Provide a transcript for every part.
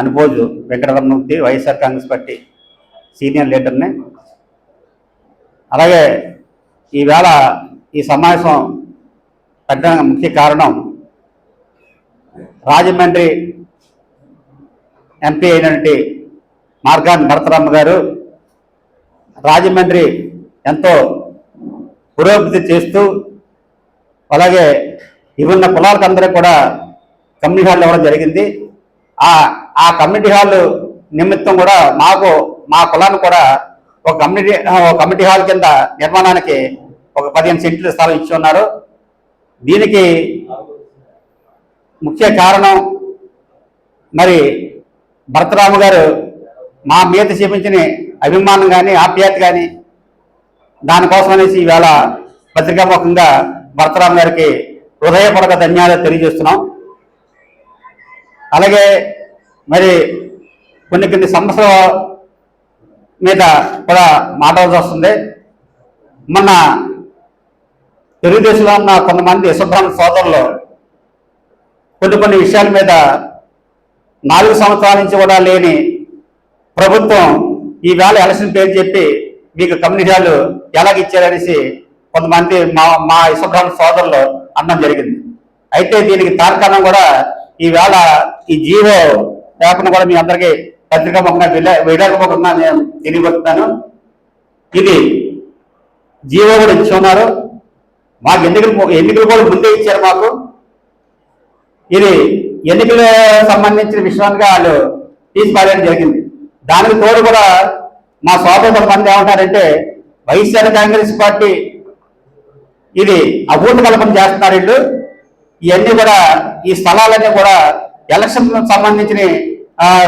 అనుభోజు Venkataramanamurthy YSR Congress party senior లీడర్ని. అలాగే ఈవేళ ఈ సమావేశం పెద్ద ముఖ్య కారణం రాజమండ్రి ఎంపీ అయినటువంటి మార్గాన్ భరతరామ గారు రాజమండ్రి ఎంతో పురోగతి చేస్తూ అలాగే ఇవన్న కులాలకు అందరూ కూడా కమ్యూనిటీ హాల్ ఇవ్వడం జరిగింది. ఆ ఆ కమ్యూనిటీ హాల్ నిమిత్తం కూడా మాకు మా కులాన్ని కూడా ఒక కమ్యూనిటీ ఒక కమ్యూనిటీ హాల్ కింద నిర్మాణానికి ఒక పదిహేను సెంట్లు స్థలం ఇచ్చి ఉన్నారు. దీనికి ముఖ్య కారణం మరి భరతరాము గారు మా మీద చూపించిన అభిమానం కానీ ఆప్యాయత కానీ దానికోసం అనేసి ఈవేళ పత్రికాముఖంగా భరతరాము గారికి హృదయపూర్వక ధన్యవాదాలు తెలియజేస్తున్నాం. అలాగే మరి కొన్ని కొన్ని సమస్యల మీద కూడా మాట్లాడాల్సి వస్తుంది. మొన్న తెలుగుదేశంలో ఉన్న కొంతమంది యశబ్రాహ్మణ సోదరులు కొన్ని కొన్ని విషయాల మీద నాలుగు సంవత్సరాల నుంచి కూడా లేని ప్రభుత్వం ఈ వేళ ఎలక్షన్ పేరు చెప్పి మీకు కమ్యూనిటీలు ఎలాగ ఇచ్చారనేసి కొంతమంది మా మా ఇసుబ్రాహ్మణ సోదరులు అనడం జరిగింది. అయితే దీనికి తార్కాణం కూడా ఈవేళ ఈ జీవో పేపర్ను కూడా మీ అందరికీ పత్రికాముఖంగా విడాకముఖంగా నేను తెలియబడుతున్నాను ఇది జీవో కూడా ఇచ్చి ఉన్నారు మాకు ఎన్నికలు ఎన్నికలు కూడా ముందే ఇచ్చారు మాకు. ఇది ఎన్నికల సంబంధించిన విషయానికి వాళ్ళు తీసి జరిగింది. దానికి తోడు కూడా మా స్వాతంత్ర మంది ఏమంటారంటే వైఎస్ఆర్ కాంగ్రెస్ పార్టీ ఇది అభూత కల్పన చేస్తున్నారు వీళ్ళు. ఇవన్నీ కూడా ఈ స్థలాలన్నీ కూడా ఎలక్షన్ సంబంధించిన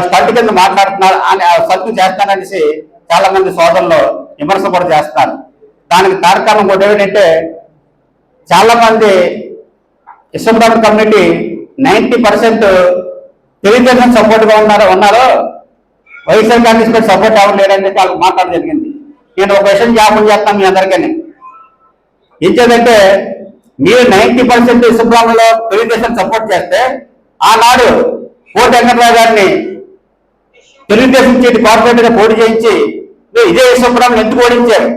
స్టంట్ కింద మాట్లాడుతున్నారు అని సత్తు చేస్తారనేసి చాలా మంది సోదరులు విమర్శ కూడా చేస్తున్నారు. దానికి తారకారణం కూడా ఏంటంటే చాలా మంది ఇష్టపడ కమ్యూనిటీ నైంటీ పర్సెంట్ తెలుగుదేశం సపోర్ట్గా ఉన్నారో ఉన్నారు. ఉన్నారు వైఎస్ఆర్ కాంగ్రెస్ పార్టీ సపోర్ట్ అవ్వలేడని చెప్పి వాళ్ళకి మాట్లాడడం జరిగింది. నేను ఒక విషయం జ్ఞాపకం చేస్తాను మీ అందరికీ. చేద్దంటే మీరు నైంటీ పర్సెంట్ సుబ్రహ్మణ్యంలో తెలుగుదేశం సపోర్ట్ చేస్తే ఆనాడు కోటి వెంకటరావు గారిని తెలుగుదేశం చేతి కార్పొరేటర్గా పోటీ చేయించి ఇదే సుబ్రహ్మణ్యం ఎందుకు ఓడించారు?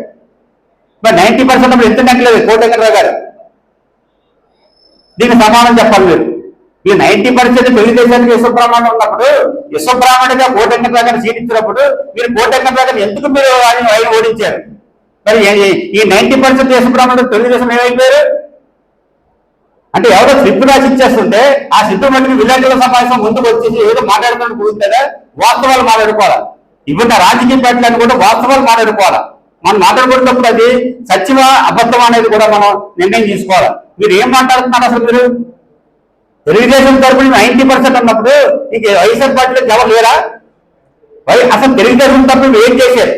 మరి నైంటీ పర్సెంట్ అప్పుడు ఎందుకు నెక్కలేదు కోటి వెంకటరావు గారు? దీనికి సమానం చెప్పాలి మీరు. ఈ నైన్టీ పర్సెంట్ తెలుగుదేశానికి విశ్వబ్రాహ్మణుడు ఉన్నప్పుడు విశ్వబ్రాహ్మణుడిగా కోటి వెంకటరావు సీట్ ఇచ్చినప్పుడు మీరు కోటి వెంకటరావు గారిని ఎందుకు మీరు ఆయన ఆయన ఓడించారు? మరి ఈ- నైన్టీ పర్సెంట్ విశ్వబ్రాహ్మణుడు తెలుగుదేశం ఏమైపోయారు? అంటే ఎవరో స్లిప్ రాసి ఇచ్చేస్తుంటే ఆ స్లిప్ మట్టుకు విలేకరుల సమావేశం ముందుకు వచ్చేసి ఏదో మాట్లాడుతున్నట్టు కూర్చుంటే వాస్తవాలు మాట్లాడుకోవాలి? ఇప్పుడు రాజకీయ పార్టీలను కూడా వాస్తవాలు మాట్లాడుకోవాలి? మనం మాట్లాడుకున్నప్పుడు అది సత్యమా అబద్ధం అనేది కూడా మనం నిర్ణయం తీసుకోవాలి? మీరు ఏం మాట్లాడుతున్నారు అసలు మీరు? తెలుగుదేశం తరపున నైన్టీ పర్సెంట్ అన్నప్పుడు ఇంక వైఎస్ఆర్ పార్టీలో ఎవరు లేరా? వై అసలు తెలుగుదేశం తరపు ఏం చేశారు?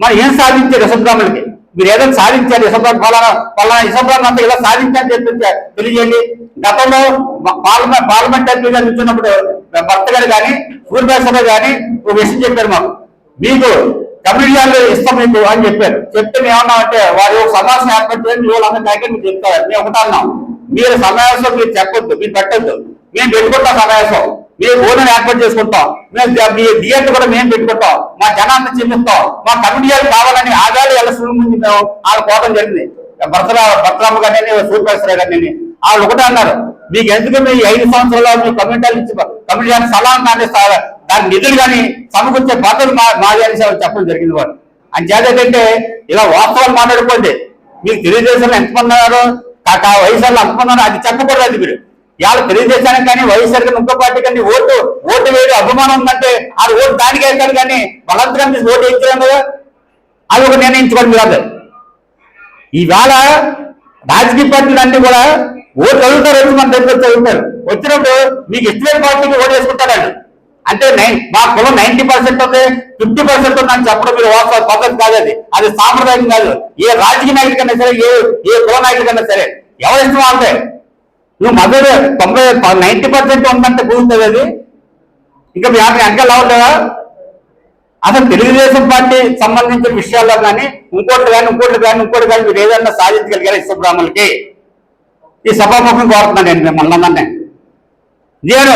మనం ఏం సాధించారు యశబ్రాహ్మణులకి మీరు ఏదైనా సాధించారు ఇసంబ్రాన్ పలానా పలానా ఇసంబ్రాన్ అంతా ఇలా సాధించారని చెప్పి తెలియజేయండి. గతంలో పార్లమెంట్ పార్లమెంట్ ఎంపీగా నిల్చున్నప్పుడు భర్త గారు కానీ సభ కానీ ఒక విషయం చెప్పారు మాకు. మీకు కమ్యూనిటీలు ఇస్తాం మీకు అని చెప్పారు. చెప్తే మేము ఏమన్నామంటే వారు ఒక సమావేశం ఏర్పాటు చేయండి మీ వాళ్ళందరూ నాయకులు చెప్తారు. మేము ఒకటి అన్నాం మీరు సమావేశం మీరు చెప్పొద్దు మీరు పెట్టొద్దు. మేము పెట్టుకుంటాం సమావేశం. మేము ఓనర్ ఏర్పాటు చేసుకుంటాం? మేము మీ థియేటర్ కూడా మేము పెట్టుకుంటాం. మా జనాన్ని చెందిస్తాం మా కమిటీలు కావాలని ఆదాయాలు ఎలా ముందు మేము వాళ్ళు పోవడం జరిగింది. భర్తరా భర్తరామ గారిని సూర్యప్రసాద్ గారిని వాళ్ళు ఒకటే అన్నారు. మీకు ఎందుకు మీ ఐదు సంవత్సరాలు మీ కమిటీలు ఇచ్చి కమిటీ గారిని సలహా కానీ దాని నిధులు కానీ సమకూర్చే బాధ్యత మా మాది అని చెప్పడం జరిగింది వారు అంచేత ఏంటంటే ఇలా వాస్తవాలు మాట్లాడుకోండి. మీకు తెలుగుదేశంలో ఎంతమంది ఉన్నారు? వయసు వైఎస్ఆర్లో ఎంతమంది ఉన్నారు? అది చెప్పకూడదు అది మీరు. ఇవాళ తెలుగుదేశానికి కానీ వైఎస్ఆర్ కానీ ఇంకో పార్టీ కానీ ఓటు ఓటు వేయడం అభిమానం ఉందంటే ఆ ఓటు దానికి వేస్తాను కానీ బలవంతంగా తీసి ఓటు వేయించలేం కదా? అది ఒక నిర్ణయించుకోండి కాదు. ఈవేళ రాజకీయ పార్టీలు అన్ని కూడా ఓటు అడుగుతారు వచ్చి మన దగ్గర చదువుతారు వచ్చినప్పుడు మీకు ఇష్టమైన పార్టీకి ఓటు వేసుకుంటారండి అంటే నైన్ మా కులం నైన్టీ పర్సెంట్ ఉంది ఫిఫ్టీ పర్సెంట్ ఉంది అని చెప్పడం మీరు వాస్తవ పద్ధతి కాదు అది. అది సాంప్రదాయం కాదు. ఏ రాజకీయ నాయకుడికైనా సరే ఏ ఏ కుల నాయకుడికైనా సరే ఎవరి ఇష్టం వాళ్ళదే? నువ్వు మదర్ తొంభై నైన్టీ పర్సెంట్ ఉందంటే కూర్చుంది అది? ఇంకా మీ ఆమె వెనకాల అవ్వలేదా అసలు తెలుగుదేశం పార్టీ సంబంధించిన విషయాల్లో కానీ ఇంకోటి కానీ ఇంకోటి కానీ ఇంకోటి కానీ మీరు ఏదన్నా సాధించగలిగారా ఇష్టబ్రాహ్మణులకి ఈ సభాముఖం కోరుతున్నాను నేను మిమ్మల్ని అందరినీ. నేను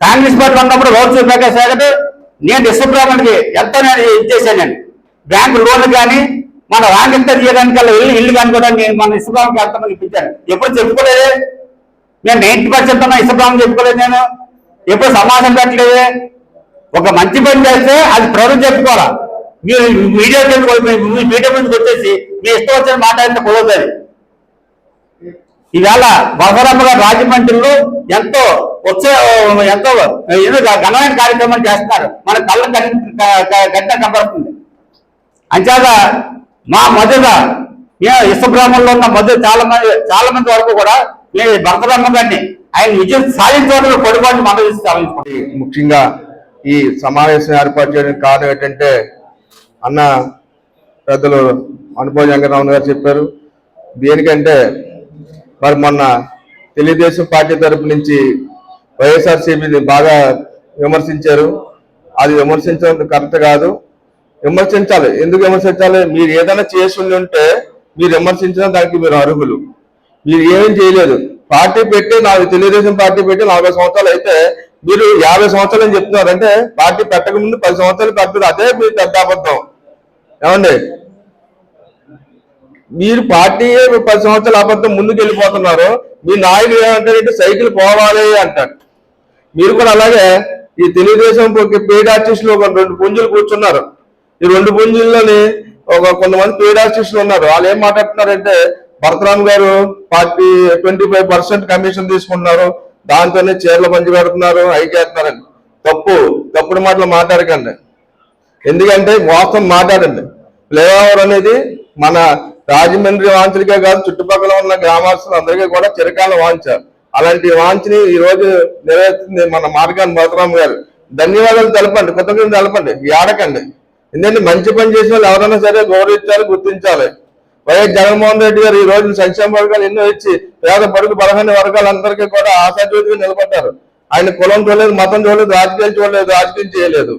కాంగ్రెస్ పార్టీ ఉన్నప్పుడు రోజు ప్రకాష్ గారు నేను విశ్వబ్రాహ్మణ్కి ఎంతో నేను ఇచ్చేసాను నేను. బ్యాంకు లోన్లు కానీ మన వాంగంత తీయడానికి ఇల్లు ఇల్లు కనుకోవడానికి కూడా నేను మన విశ్వబ్రాహ్మణ్కి ఎంతమంది ఇప్పించాను. ఎప్పుడు చెప్పుకోలేదే. నేను నైన్టీ పర్సెంట్ ఉన్న విశ్వబ్రాహ్మణ్ చెప్పుకోలేదు నేను. ఎప్పుడు సమాజం పెట్టలేదే. ఒక మంచి పని చేస్తే అది ప్రజలు చెప్పుకోవాలా? మీరు మీడియా మీ మీడియా ముందుకు వచ్చేసి మీ ఇష్టం వచ్చిన మాట్లాడితే కుదరదు ఈవేళ బసరమ్మ గారు రాజమండ్రిలో ఎంతో వచ్చే ఎంతో ఏదో ఘనమైన కార్యక్రమం చేస్తున్నారు. మన కళ్ళ గడ్డ కనబడుతుంది. అంచేత మా మధ్యన మేము ఇష్టబ్రాహ్మణంలో ఉన్న మధ్య చాలా మంది చాలా మంది వరకు కూడా నేను భరతరామ గారిని ఆయన విజయం సాధించడానికి పొడిపాటు మనం ముఖ్యంగా ఈ సమావేశం ఏర్పాటు చేయడానికి కారణం ఏంటంటే అన్న పెద్దలు అనుభవ వెంకటరామన్ గారు చెప్పారు. దేనికంటే మరి మొన్న తెలుగుదేశం పార్టీ తరపు నుంచి వైఎస్ఆర్సీపీని బాగా విమర్శించారు. అది విమర్శించడం కరెక్ట్ కాదు. విమర్శించాలి. ఎందుకు విమర్శించాలి? మీరు ఏదైనా చేసి ఉంటే మీరు విమర్శించిన దానికి మీరు అర్హులు. మీరు ఏమేం చేయలేదు. పార్టీ పెట్టి నాకు తెలుగుదేశం పార్టీ పెట్టి నలభై సంవత్సరాలు అయితే మీరు యాభై సంవత్సరాలు అని చెప్తున్నారు అంటే పార్టీ పెట్టక ముందు పది సంవత్సరాలు పెట్టారు అదే మీరు పెద్ద అబద్ధం. ఏమండి? మీరు పార్టీ పది సంవత్సరాల అబద్ధం ముందుకు వెళ్ళిపోతున్నారు. మీ నాయకులు ఏమంటారంటే సైకిల్ పోవాలి అంటారు. మీరు కూడా అలాగే ఈ తెలుగుదేశం పేడ్ ఆర్టిస్టులు ఒక రెండు పుంజులు కూర్చున్నారు. ఈ రెండు పుంజుల్లోని ఒక కొంతమంది పేడ్ ఉన్నారు. వాళ్ళు ఏం మాట్లాడుతున్నారంటే భరతరామ్ గారు party twenty five percent commission తీసుకుంటున్నారు. దాంతోనే చీరలు పంచి పెడుతున్నారు అవి తప్పు తప్పుడు మాటలు మాట్లాడకండి. ఎందుకంటే వాస్తవం మాట్లాడండి. ఫ్లైఓవర్ అనేది మన రాజమండ్రి వాంఛలకే కాదు చుట్టుపక్కల ఉన్న గ్రామస్తులు అందరికీ కూడా చిరకాల వాంఛ. అలాంటి వాంఛని ఈ రోజు నెరవేరుతుంది మన మార్గాన్ని భరతరామ్ గారు. ధన్యవాదాలు తెలపండి కృతజ్ఞతలు తెలపండి. ఏడకండి. ఎందుకంటే మంచి పని చేసిన వాళ్ళు ఎవరైనా సరే గౌరవించాలి గుర్తించాలి. వైఎస్ జగన్మోహన్ రెడ్డి గారు ఈ రోజు సంక్షేమ వర్గాలు ఎన్నో ఇచ్చి పేద పడుగు బలహీన వర్గాలందరికీ కూడా ఆశాజ్యోతిగా నిలబడ్డారు. ఆయన కులం చూడలేదు మతం చూడలేదు రాజకీయాలు చూడలేదు రాజకీయం చేయలేదు.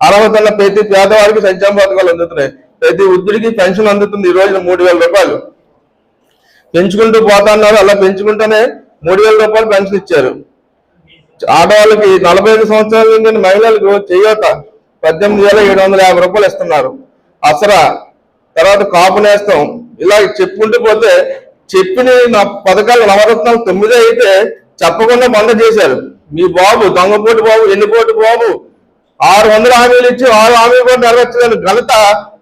అర్హత ఉన్న ప్రతి పేదవారికి సంక్షేమ పథకాలు అందుతున్నాయి. ప్రతి వృద్ధుడికి పెన్షన్ అందుతుంది ఈ రోజున మూడు వేల రూపాయలు. పెంచుకుంటూ పోతున్నారు అలా పెంచుకుంటూనే మూడు వేల రూపాయలు పెన్షన్ ఇచ్చారు. ఆడవాళ్ళకి నలభై ఐదు సంవత్సరాల నుండి మహిళలకు చేయూత పద్దెనిమిది వేల ఏడు వందల యాభై రూపాయలు ఇస్తున్నారు. అసరా తర్వాత కాపు నేస్తాం ఇలా చెప్పుకుంటూ పోతే చెప్పిన నా పథకాలు నవరత్నాలు తొమ్మిదే అయితే చెప్పకుండా బంద చేశారు. మీ బాబు దొంగపోటు బాబు ఎన్నిపోటు బాబు ఆరు వందల హామీలు ఇచ్చి ఆరు హామీలు కూడా నెరవేర్చలేని ఘనత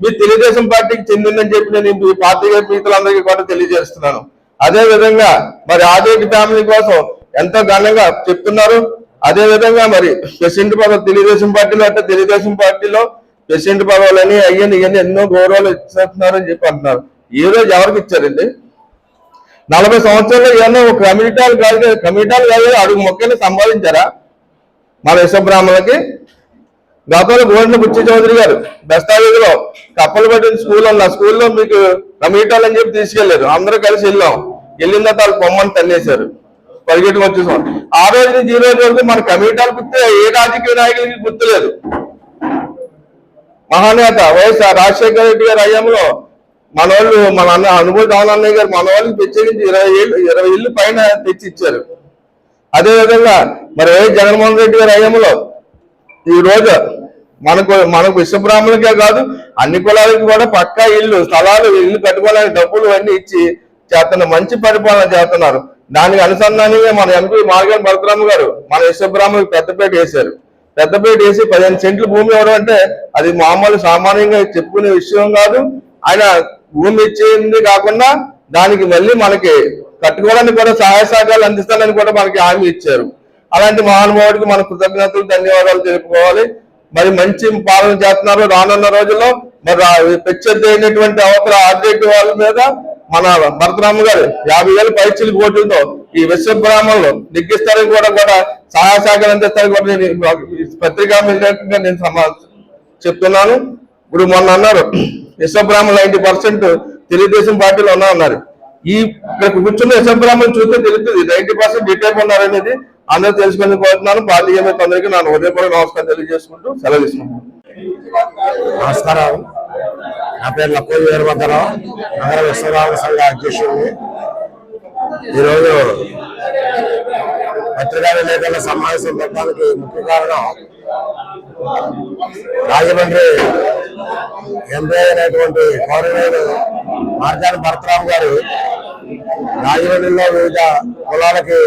మీ తెలుగుదేశం పార్టీకి చెందిందని చెప్పి నేను ఈ పార్టీ మిత్రులందరికీ కూడా తెలియజేస్తున్నాను. అదే విధంగా మరి ఆదిరెడ్డి ఫ్యామిలీ కోసం ఎంతో ఘనంగా చెప్తున్నారు? అదే విధంగా మరి ప్రెసిడెంట్ పదవి తెలుగుదేశం పార్టీలో అంటే తెలుగుదేశం పార్టీలో ప్రెసిడెంట్ పదవులని అయ్యని ఇవన్నీ ఎన్నో గౌరవాలు ఇచ్చేస్తున్నారని చెప్పి అంటున్నారు. ఈ రోజు ఎవరికి ఇచ్చారండి? నలభై సంవత్సరాలు ఏమన్నా ఒక కమ్యూనిటాలు కాదు కమ్యూనిటాలు కాదు అడుగు మొక్కని సంపాదించారా? మన విశ్వబ్రాహ్మణులకి గతంలో గోవింద బుచ్చి చౌదరి గారు దస్తావేజులో కప్పలు పట్టిన స్కూల్ ఉంది ఆ స్కూల్లో మీకు కమ్యూనిటాలు అని చెప్పి తీసుకెళ్ళారు. అందరూ కలిసి వెళ్ళాం. వెళ్ళిన తర్వాత వాళ్ళు బొమ్మని తన్నేశారు. పరిగెట్టుకు వచ్చేసాం. ఆ రోజు నుంచి ఈ రోజు వరకు మన కమ్యూనిటాలు గుర్తు ఏ రాజకీయ నాయకులకి గుర్తులేదు మహానేత వైఎస్ఆర్ రాజశేఖర రెడ్డి గారి హయాంలో మన వాళ్ళు మన అన్న అనుభూతి దానన్నయ్య గారు మన వాళ్ళకి ప్రత్యేకించి ఇరవై ఏళ్ళు ఇరవై ఇల్లు పైన తెచ్చి ఇచ్చారు. అదే విధంగా మరి వైఎస్ జగన్మోహన్ రెడ్డి గారి హయాంలో ఈ రోజు మనకు మనకు విశ్వబ్రాహ్మణులకే కాదు అన్ని కులాలకి కూడా పక్కా ఇల్లు స్థలాలు ఇల్లు కట్టుకోవడానికి డబ్బులు అన్ని ఇచ్చి చేస్తున్న మంచి పరిపాలన చేస్తున్నారు. దానికి అనుసంధానంగా మన ఎంపీ మార్గన్ భరతరామ గారు. మన విశ్వబ్రాహ్మణులకు పెద్దపేట వేశారు. పెద్దపేట వేసి పదిహేను సెంట్లు భూమి ఇవ్వడం అంటే అది మామూలు సామాన్యంగా చెప్పుకునే విషయం కాదు. ఆయన భూమి ఇచ్చేది కాకుండా దానికి మళ్ళీ మనకి కట్టుకోవడానికి కూడా సహాయ సహకారాలు అందిస్తానని కూడా మనకి హామీ ఇచ్చారు. అలాంటి మహానుభావుడికి మన కృతజ్ఞతలు ధన్యవాదాలు తెలుపుకోవాలి. మరి మంచి పాలన చేస్తున్నారు రానున్న రోజుల్లో. మరి ఆ ప్రత్యర్థి అయినటువంటి అవతల ఆర్డేట్ వాళ్ళ మీద మన భరతరామ గారు యాభై వేల పరీక్షలు కోట్లతో ఈ విశ్వబ్రాహ్మణులు నెగ్గిస్తారని కూడా కూడా సహాయ సహకారం అందిస్తారని కూడా నేను పత్రికా నేను సమా చెప్తున్నాను. ఇప్పుడు మొన్న అన్నారు విశ్వబ్రాహ్మణులు నైన్టీ పర్సెంట్ తెలుగుదేశం పార్టీలో ఉన్నా అన్నారు. ఈ ఇక్కడ కూర్చున్న విశ్వబ్రాహ్మణులు చూస్తే తెలుస్తుంది నైన్టీ పర్సెంట్ డిటైప్ ఉన్నారనేది అందరూ తెలుసుకుని కోరుతున్నాను పార్టీ ఏమైతే అందరికీ ನಾನು ఉదయపూర్వక నమస్కారం తెలియజేసుకుంటూ సెలవు తీసుకుంటాను నమస్కారం. నా పేరు లక్కోజు వీరభద్రరావు నగర విశ్వరామ సంఘ అధ్యక్షుడిని. ఈరోజు పత్రికా విలేకరుల సమావేశం పెట్టడానికి ముఖ్య కారణం రాజమండ్రి ఎంపీ అయినటువంటి గౌరవనీయులు మార్గాని భరతరామ్ గారు రాజమండ్రిలో వివిధ కులాలకి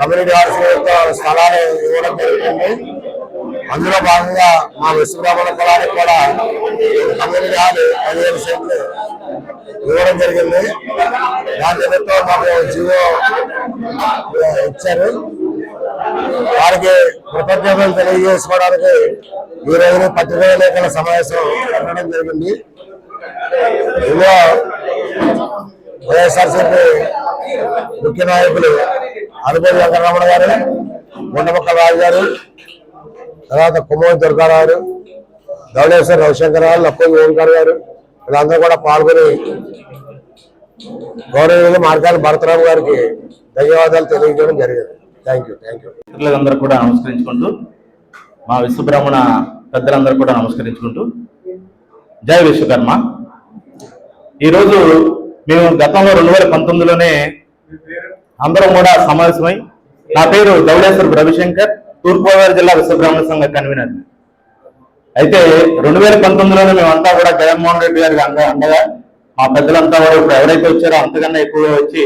కమ్యూనిటీ హాస్పిటల్ స్థలాలు ఇవ్వడం జరుగుతుంది అందులో భాగంగా మా విశ్వబ్రాహ్మణ కులానికి కూడా కమ్యూనిటీ హాల్ పదిహేను సెంట్లు ఇవ్వడం జరిగింది. దాని నిమిత్తం మాకు జియో ఇచ్చారు. వారికి కృతజ్ఞతలు తెలియజేసుకోవడానికి ఈ రోజున పత్రికా లేఖల సమావేశం పెట్టడం జరిగింది. ఇందులో వైఎస్ఆర్సీపీ ముఖ్య నాయకులు అనుభవ వెంకటరమణ గారు గుండమక్కల రాజు గారు తర్వాత కుమ్మూరి దుర్గారావు ధవళేశ్వర రవిశంకర్ గారు లప్పంగి ఓంకర్ గారు వీళ్ళందరూ కూడా పాల్గొని గౌరవనీయులు మార్గాల భరతరావు గారికి ధన్యవాదాలు తెలియజేయడం జరిగింది. థ్యాంక్ యూ థ్యాంక్ యూ మిత్రులందరూ కూడా నమస్కరించుకుంటూ మా విశ్వబ్రాహ్మణ పెద్దలందరూ కూడా నమస్కరించుకుంటూ జై విశ్వకర్మ. ఈరోజు మేము గతంలో రెండు వేల పంతొమ్మిదిలోనే అందరం కూడా సమావేశమై నా పేరు ధవళేశ్వర రవిశంకర్ తూర్పుగోదావరి జిల్లా విశ్వబ్రాహ్మణ సంఘ కన్వీనర్. అయితే రెండు వేల పంతొమ్మిదిలోనే మేమంతా కూడా జగన్మోహన్ రెడ్డి గారికి అండ అండగా మా పెద్దలంతా కూడా ఇప్పుడు ఎవరైతే వచ్చారో అంతకన్నా ఎక్కువగా వచ్చి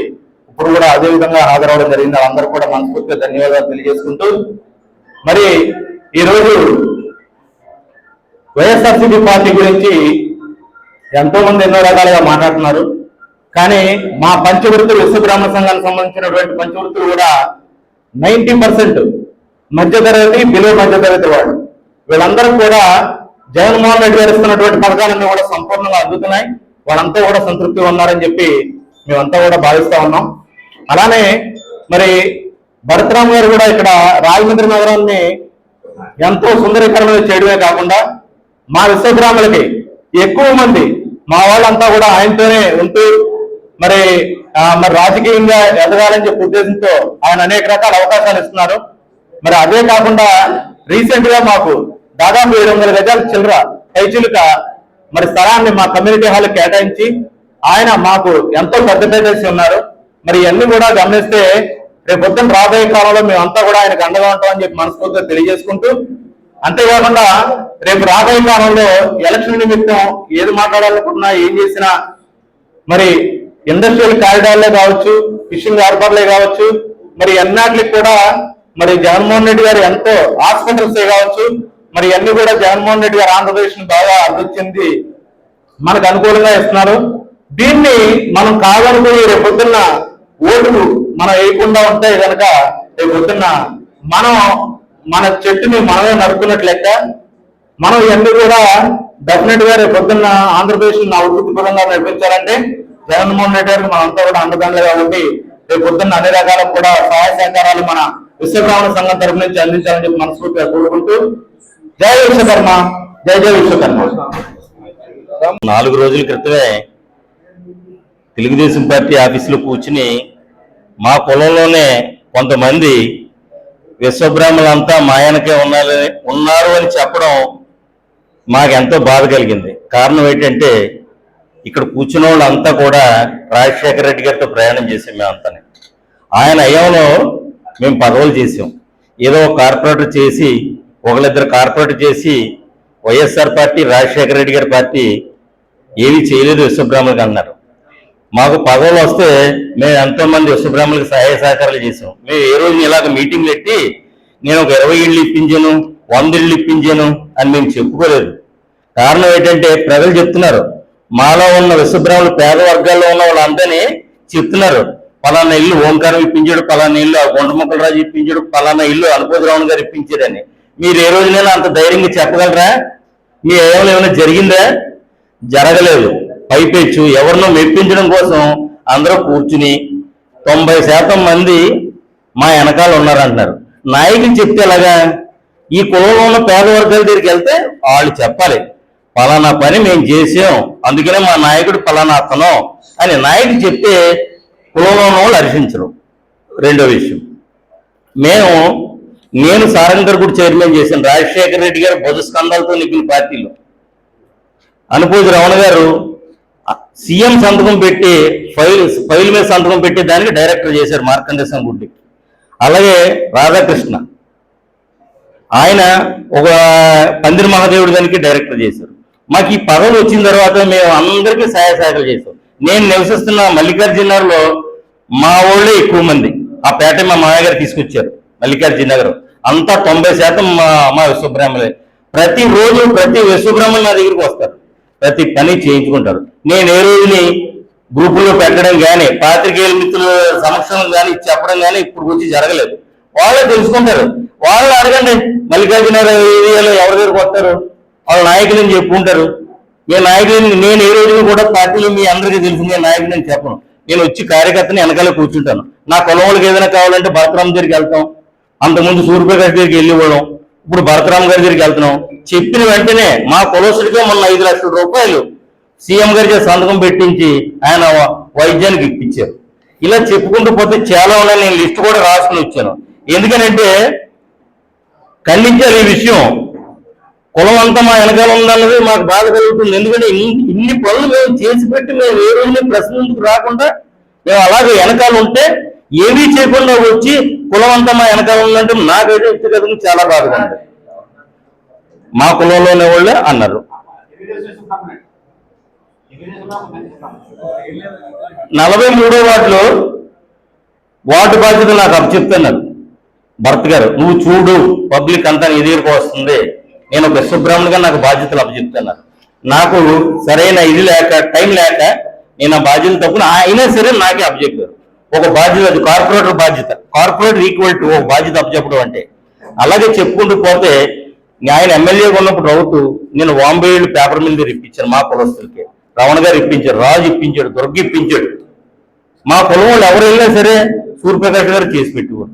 ఇప్పుడు కూడా అదే విధంగా హాజరవడం జరిగింది. వాళ్ళందరూ కూడా మనస్ఫూర్తిగా ధన్యవాదాలు తెలియజేసుకుంటూ మరి ఈరోజు వైఎస్ఆర్సీపీ పార్టీ గురించి ఎంతో మంది ఎన్నో రకాలుగా మాట్లాడుతున్నారు. కానీ మా పంచవృత్తులు విశ్వబ్రాహ్మణ సంఘానికి సంబంధించినటువంటి పంచవృత్తులు కూడా నైన్టీ పర్సెంట్ మధ్యతరగతి బిలో మధ్యతరగతి వాడు వీళ్ళందరూ కూడా జగన్మోహన్ రెడ్డి గారు ఇస్తున్నటువంటి పథకాలన్నీ కూడా సంపూర్ణంగా అందుతున్నాయి. వాళ్ళంతా కూడా సంతృప్తిగా ఉన్నారని చెప్పి మేమంతా కూడా భావిస్తా ఉన్నాం. అలానే మరి భరతరామ్ గారు కూడా ఇక్కడ రాజమండ్రి నగరాన్ని ఎంతో సుందరీకరణ చేయడమే కాకుండా మా విశ్వగ్రాములకి ఎక్కువ మంది మా వాళ్ళంతా కూడా ఆయనతోనే ఉంటూ మరి మరి రాజకీయంగా ఎదగాలని చెప్పే ఉద్దేశంతో ఆయన అనేక రకాల అవకాశాలు ఇస్తున్నారు. మరి అదే కాకుండా రీసెంట్గా మాకు దాదాపు ఏడు వందల గజాల చిల్లర పైచిలుక మరి స్థలాన్ని మా కమ్యూనిటీ హాల్ కేటాయించి ఆయన మాకు ఎంతో పెద్ద చేసి ఉన్నారు. మరి ఇవన్నీ కూడా గమనిస్తే రేపు పొద్దున్న రాబోయే కాలంలో మేమంతా కూడా ఆయనకు అండగా ఉంటామని చెప్పి మనస్ఫూర్తిగా తెలియజేసుకుంటూ అంతేకాకుండా రేపు రాబోయే కాలంలో ఎలక్షన్ నిమిత్తం ఏది మాట్లాడాలనుకున్నా ఏం చేసినా మరి ఇండస్ట్రియల్ కారిడార్లే కావచ్చు ఫిషింగ్ హార్బర్లే కావచ్చు మరి ఎన్నాటికి కూడా మరి జగన్మోహన్ రెడ్డి గారు ఎంతో హాస్పిటల్స్ కావచ్చు మరి అన్ని కూడా జగన్మోహన్ రెడ్డి గారు ఆంధ్రప్రదేశ్ బాగా అభివృద్ధి చెంది మనకు అనుకూలంగా ఇస్తున్నారు. దీన్ని మనం కాదనుకుని రేపు పొద్దున్న ఓటులు మనం వేయకుండా ఉంటే కనుక రేపు పొద్దున్న మనం మన చెట్టుని మనమే నరుకున్నట్లు లెక్క మనం ఇవన్నీ కూడా డెఫినెట్గా రేపు పొద్దున్న ఆంధ్రప్రదేశ్ నా అభివృద్ధి నడిపించాలంటే జగన్మోహన్ రెడ్డి గారికి మనంతా కూడా అండదండలు కాబట్టి రేపు పొద్దున్న అన్ని రకాల కూడా సహాయ సహకారాలు మన విశ్వబ్రాహ్మణ సంఘం తరపు నుంచి అందించాలని చెప్పి మనస్ఫూర్తిగా కోరుకుంటూ జయ విశ్వకర్మ జయ జయ విశ్వకర్మ. నాలుగు రోజుల క్రితమే తెలుగుదేశం పార్టీ ఆఫీసులో కూర్చుని మా కులంలోనే కొంతమంది విశ్వబ్రాహ్మణులంతా మా ఆయనకే ఉన్నారని ఉన్నారు అని చెప్పడం మాకెంతో బాధ కలిగింది. కారణం ఏంటంటే ఇక్కడ కూర్చున్న వాళ్ళంతా కూడా రాజశేఖర రెడ్డి గారితో ప్రయాణం చేసాం మేమంతా ఆయన అయ్యంలో మేము పదవులు చేసాం ఏదో ఒక కార్పొరేటర్ చేసి ఒకళ్ళిద్దరు కార్పొరేటర్ చేసి వైఎస్ఆర్ పార్టీ రాజశేఖర రెడ్డి గారి పార్టీ ఏమీ చేయలేదు విశ్వబ్రాహ్మణులకు అన్నారు. మాకు పదవులు వస్తే మేము ఎంతోమంది విశ్వబ్రాహ్మణులకు సహాయ సహకారాలు చేసాం మేము ఏ రోజు ఇలాగ మీటింగ్ పెట్టి నేను ఒక ఇరవై ఇళ్ళు ఇప్పించాను వంద ఇళ్ళు ఇప్పించాను అని మేము చెప్పుకోలేదు. కారణం ఏంటంటే ప్రజలు చెప్తున్నారు. మాలో ఉన్న విశ్వబ్రాహ్మణులు పేద వర్గాల్లో ఉన్న వాళ్ళందరినీ చెప్తున్నారు. పలానా ఇల్లు ఓంకారం ఇప్పించాడు పలానా ఇల్లు ఆ రాజు ఇప్పించాడు పలానా ఇల్లు అనుభూతిరావుని గారు ఇప్పించాడని మీరు ఏ రోజునైనా అంత ధైర్యంగా చెప్పగలరా? మీ ఏమైనా ఏమైనా జరిగిందా? జరగలేదు. పైపెచ్చు. ఎవరినో మెప్పించడం కోసం అందరూ కూర్చుని తొంభై శాతం మంది మా వెనకాల ఉన్నారంటున్నారు. నాయకులు చెప్తే ఎలాగా? ఈ కులంలో ఉన్న పేద వర్గాల దగ్గరికి వెళ్తే వాళ్ళు చెప్పాలి. పలానా పని మేము చేసాం. అందుకనే మా నాయకుడు పలానా అతను అని. నాయకుడు చెప్తే కులంలో ఉన్న వాళ్ళు హర్షించరు. రెండో విషయం. మేము నేను సారంగర్ కూడా చైర్మన్ చేశాను రాజశేఖర రెడ్డి గారు భుజ స్కందాలతో నింపిన పార్టీలో. అనుపూజ రమణ గారు సీఎం సంతకం పెట్టి ఫైల్ ఫైల్ మీద సంతకం పెట్టి దానికి డైరెక్టర్ చేశారు మార్కండేశం గుడ్డి అలాగే రాధాకృష్ణ. ఆయన ఒక పందిరి మహాదేవుడి దానికి డైరెక్టర్ చేశారు. మాకు ఈ పదవులు వచ్చిన తర్వాత మేము అందరికీ సహాయ సహాయాలు చేసాం నేను నివసిస్తున్న మల్లికార్జునగర్లో మా ఊళ్ళో ఎక్కువ మంది. ఆ పేట మా మామయ్య గారు తీసుకొచ్చారు మల్లికార్జున నగరం. అంతా తొంభై శాతం మా మా విశ్వబ్రాహ్మణులే ప్రతి రోజు ప్రతి విశ్వబ్రాహ్మణులు నా దగ్గరికి వస్తారు. ప్రతి పని చేయించుకుంటారు. నేను ఏ రోజుని గ్రూపుల్లో పెట్టడం కానీ పాత్రికేయుల మిత్రుల సమక్షంలో కానీ చెప్పడం కానీ ఇప్పుడు గురించి జరగలేదు. వాళ్ళే తెలుసుకుంటారు. వాళ్ళు అడగండి మల్లికార్జున ఏరియాలో ఎవరి దగ్గరకు వస్తారు? వాళ్ళ నాయకులని చెప్పుకుంటారు. ఏ నాయకులని నేను ఏ రోజు కూడా పార్టీలో మీ అందరికీ తెలుసు నేను నాయకులని చెప్పను. నేను వచ్చి కార్యకర్తని వెనకాల కూర్చుంటాను. నా కులం వాళ్ళకి ఏదైనా కావాలంటే భరతరామ్ దగ్గరికి వెళ్తాం. అంతకుముందు సూర్యప్రకాష్ దగ్గరికి వెళ్ళిపోవడం ఇప్పుడు భరతరామ్ గారి దగ్గరికి వెళ్తున్నాం. చెప్పిన వెంటనే మా కులసుడికే మొన్న ఐదు లక్షల రూపాయలు సీఎం గారికి సంతకం పెట్టించి ఆయన వైద్యానికి ఇప్పించారు. ఇలా చెప్పుకుంటూ పోతే చాలా ఉన్నాయి. నేను లిస్ట్ కూడా రాసుకుని వచ్చాను. ఎందుకనంటే ఖండించారు ఈ విషయం. కులం అంతా మా వెనకాల ఉందన్నది మాకు బాధ కలుగుతుంది. ఎందుకంటే ఇన్ని పనులు మేము చేసి పెట్టి మేము ఏ రోజున ప్రశ్న ముందుకు రాకుండా మేము అలాగే వెనకాల ఉంటే ఏమీ చేయకుండా వచ్చి కులం అంతా మా వెనకాల ఉందంటే నాకైతే వ్యక్తిగతంగా చాలా బాధగా ఉంది మా కులంలోనే వాళ్ళే అన్నారు. నలభై మూడో వార్డులో వార్డు బాధ్యత నాకు అప్పచెప్తున్నారు. భర్త గారు నువ్వు చూడు పబ్లిక్ అంతా నీ దగ్గరకు వస్తుంది. నేను ఒక విశ్వబ్రాహ్మణుగా నాకు బాధ్యతలు అప్పచెప్తున్నారు. నాకు సరైన ఇది లేక టైం లేక నేను ఆ బాధ్యత తప్పున అయినా సరే నాకే అప్పచెప్పారు. ఒక బాధ్యత అది కార్పొరేటర్ బాధ్యత. కార్పొరేటర్ ఈక్వల్ టు ఒక బాధ్యత అప్పచెప్పడం అంటే. అలాగే చెప్పుకుంటూ పోతే ఆయన ఎమ్మెల్యేగా ఉన్నప్పుడు రౌతు నేను వాంబేళ్ళు పేపర్ మిల్ దగ్గర ఇప్పించాను మా కులస్తులకి. రమణ గారు ఇప్పించాడు రాజు ఇప్పించాడు దుర్గ ఇప్పించాడు. మా పొలం వాళ్ళు ఎవరు వెళ్ళినా సరే సూర్యప్రకాష్ గారు చేసి పెట్టుకోరు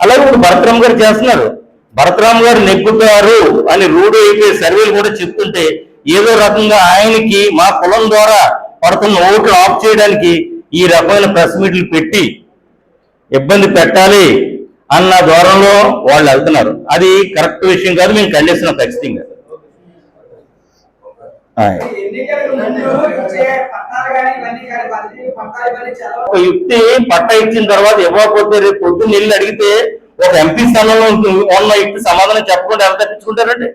అలాగే ఇప్పుడు భరతరామ్ గారు చేస్తున్నారు. భరతరామ్ గారు నెగ్గుతారు అని రూఢి అయిపోయి సర్వేలు కూడా చెప్తుంటే ఏదో రకంగా ఆయనకి మా కులం ద్వారా పడుతున్న ఓట్లు ఆఫ్ చేయడానికి ఈ రకమైన ప్రెస్ మీట్లు పెట్టి ఇబ్బంది పెట్టాలి అన్న దూరంలో వాళ్ళు వెళ్తున్నారు. అది కరెక్ట్ విషయం కాదు మేము ఖండిస్తున్నాం ఖచ్చితంగా. ఒక యుక్తి పట్ట ఇచ్చిన తర్వాత ఇవ్వకపోతే రేపు పొద్దున్న వెళ్ళి అడిగితే ఒక ఎంపీ స్థానంలో ఉన్న యుక్తి సమాధానం చెప్పకుండా ఎలా తప్పించుకుంటారండి?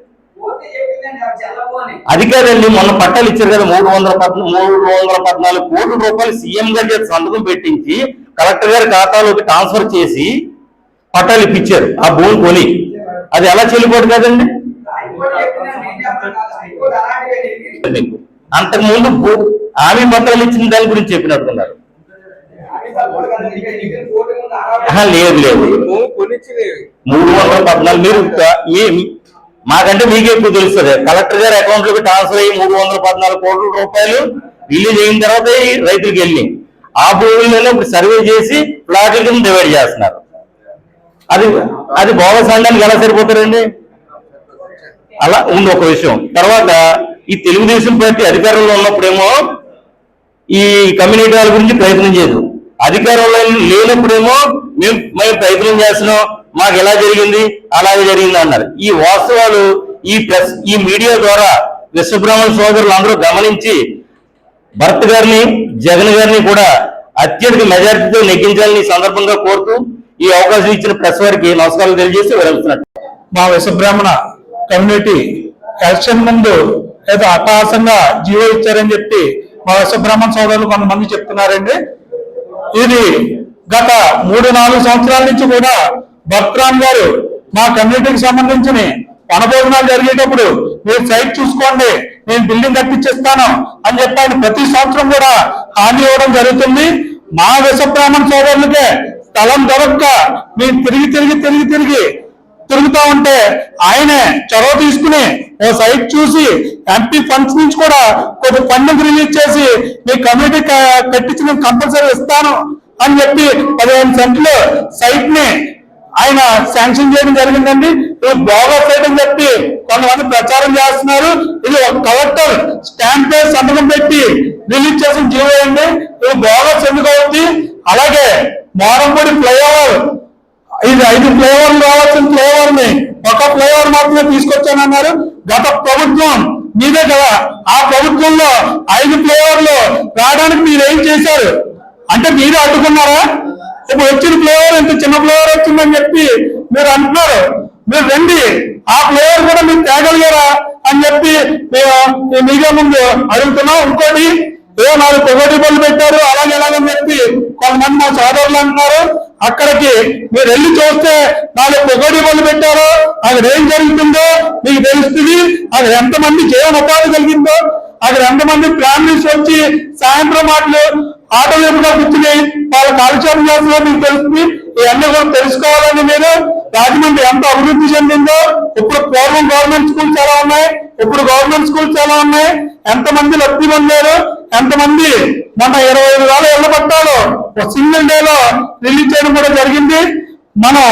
అది కాదండి మొన్న పట్టాలు ఇచ్చారు కదా మూడు వందల మూడు వందల పద్నాలుగు కోట్ల రూపాయలు సీఎం గారి సంతకం పెట్టించి కలెక్టర్ గారి ఖాతాలోకి ట్రాన్స్ఫర్ చేసి పట్టాలు ఇప్పించారు ఆ భూమి కొని. అది ఎలా చెల్లిపోదు కదండి? హైకోర్టు చెప్పిందండి ఏం చెప్పాలి కాదు హైకోర్టు అలాంటివి మీకు అంతకు ముందు భూ- హామీ పత్రాలు ఇచ్చిన దాని గురించి చెప్పినట్టున్నారు. లేదు లేదు. మూడు వందల పద్నాలుగు మీరు ఏమి మాకంటే మీకే ఎక్కువ తెలుస్తుంది. కలెక్టర్ గారి అకౌంట్లోకి ట్రాన్స్ఫర్ అయ్యి మూడు వందల పద్నాలుగు కోట్ల రూపాయలు రిలీజ్ అయిన తర్వాత ఈ రైతులకు వెళ్ళి ఆ భూములలో ఇప్పుడు సర్వే చేసి ప్లాట్ల కింద డివైడ్ చేస్తున్నారు. అది అది బోగస్ అనడానికి ఎలా సరిపోతారండి? అలా ఉంది ఒక విషయం. తర్వాత ఈ తెలుగుదేశం పార్టీ అధికారంలో ఉన్నప్పుడేమో ఈ కమ్యూనిటీ వాళ్ళ గురించి ప్రయత్నం చేయదు అధికారంలో లేనప్పుడేమో మేము మేము ప్రయత్నం చేస్తున్నాం మాకు ఎలా జరిగింది అలాగే జరిగింది అన్నారు. ఈ వాస్తవాలు ఈ ప్రెస్ ఈ మీడియా ద్వారా విశ్వబ్రహ్మణ సోదరులు అందరూ గమనించి భరత్ గారిని జగన్ గారిని కూడా అత్యధిక మెజారిటీతో నెగ్గించాలని సందర్భంగా కోరుతూ ఈ అవకాశం ఇచ్చిన ప్రెస్ వారికి నమస్కారాలు తెలియజేసి విరమిస్తున్నట్టు మా విశ్వబ్రాహ్మణ కమ్యూనిటీ ఎలక్షన్ ముందు ఏదో అట్టహాసంగా జీవో ఇచ్చారని చెప్పి మా విశ్వబ్రాహ్మణ సోదరులు కొంతమంది చెప్తున్నారండి. ఇది గత మూడు నాలుగు సంవత్సరాల నుంచి కూడా భక్తరామ్ గారు మా కమ్యూనిటీకి సంబంధించిన వనభోజనాలు జరిగేటప్పుడు మీరు సైట్ చూసుకోండి నేను బిల్డింగ్ కట్టించేస్తాను అని చెప్పి ఆయన ప్రతి సంవత్సరం కూడా హామీ ఇవ్వడం జరుగుతుంది. మా విశ్వబ్రాహ్మణ సోదరులకే స్థలం దొరక్క మేము తిరిగి తిరిగి తిరిగి తిరిగి తిరుగుతూ ఉంటే ఆయనే చొరవ తీసుకుని ఓ సైట్ చూసి ఎంపీ ఫండ్స్ నుంచి కూడా కొద్ది ఫండింగ్ రిలీజ్ చేసి మీ కమిటీ కట్టించిన నేను కంపల్సరీ ఇస్తాను అని చెప్పి పదిహేను సెంట్లు సైట్ని ఆయన శాంక్షన్ చేయడం జరిగిందండి. ఇది బాగా చేయడం చెప్పి కొంతమంది ప్రచారం చేస్తున్నారు. ఇది ఒక కలెక్టర్ స్టాంప్ పేరు సంతకం పెట్టి రిలీజ్ చేసిన జీవో అండి. ఇది బాగా ఎందుకు అవుతుంది అలాగే మోరంపూడి ఫ్లైఓవర్ ఇది ఐదు ఫ్లేవర్లు రావాల్సిన ఫ్లేవర్ని ఒక ఫ్లేవర్ మాత్రమే తీసుకొచ్చానన్నారు. గత ప్రభుత్వం మీదే కదా. ఆ ప్రభుత్వంలో ఐదు ఫ్లేవర్లు రావడానికి మీరు ఏం చేశారు? అంటే మీరు అడ్డుకున్నారా? ఇప్పుడు వచ్చిన ఫ్లేవర్ ఇంత చిన్న ఫ్లేవర్ వచ్చిందని చెప్పి మీరు అంటున్నారు. మీరు రండి. ఆ ఫ్లేవర్ కూడా మీరు తేగలిగారా అని చెప్పి మేము మీడియా ముందు అడుగుతున్నాం. ఇంకోటి ఏ నాలుగు పొగటి పళ్ళు పెట్టారు. అలాగే ఎలాగని చెప్పి కొంతమంది మా సోదరులు అంటున్నారు. అక్కడికి మీరు వెళ్ళి చూస్తే నాలుగు పొగడి మొదలు పెట్టారు అక్కడ ఏం జరుగుతుందో మీకు తెలుస్తుంది. అక్కడ ఎంతమంది జీవన ఉపాధి కలిగిందో అక్కడ ఎంతమంది ఫ్యామిలీస్ వచ్చి సాయంత్రం మాటలు ఆటో వైపుగా కూర్చుని వాళ్ళ కాలుష్యం చేస్తుందో మీకు తెలుస్తుంది. ఇవన్నీ కూడా తెలుసుకోవాలని మీరు. రాజమండ్రి ఎంత అభివృద్ధి చెందిందో ఇప్పుడు పూర్వం గవర్నమెంట్ స్కూల్ చాలా ఉన్నాయి ఇప్పుడు గవర్నమెంట్ స్కూల్ చాలా ఉన్నాయి ఎంతమంది లబ్ధి పొందారు ఎంతమంది? మన ఇరవై ఐదు వేల ఇళ్ళ పట్టాలు. ఒక సింగిల్ డేలో రిలీజ్ చేయడం కూడా జరిగింది. మనం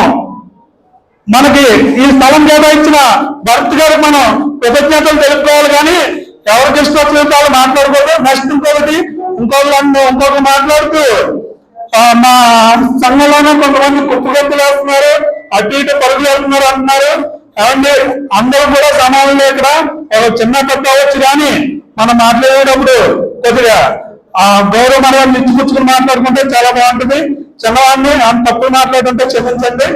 మనకి ఈ స్థలం కేటాయించిన భరత్ గారికి మనం కృతజ్ఞతలు తెలుపుకోవాలి కానీ ఎవరికి ఇష్టం వచ్చినంత వాళ్ళు మాట్లాడకూడదు నెక్స్ట్ ఇంకొకటి ఇంకొకరు ఇంకొకరు మాట్లాడుతూ మా సంఘంలోనే కొంతమంది కుప్పగొత్తులు వేస్తున్నారు. అటు ఇటు పరుగులు వేస్తున్నారు అంటున్నారు. ఏమండి? అందరూ కూడా సమానంలో ఇక్కడ. ఒక చిన్న పెద్ద అవ్వచ్చు కానీ మనం మాట్లాడేటప్పుడు కొద్దిగా ఆ గౌరవ మర్యాదలు ఇచ్చిపుచ్చుకుని మాట్లాడుకుంటే చాలా బాగుంటుంది. చిన్నవాడిని అంత తప్పులు మాట్లాడుతుంటే క్షమించండి.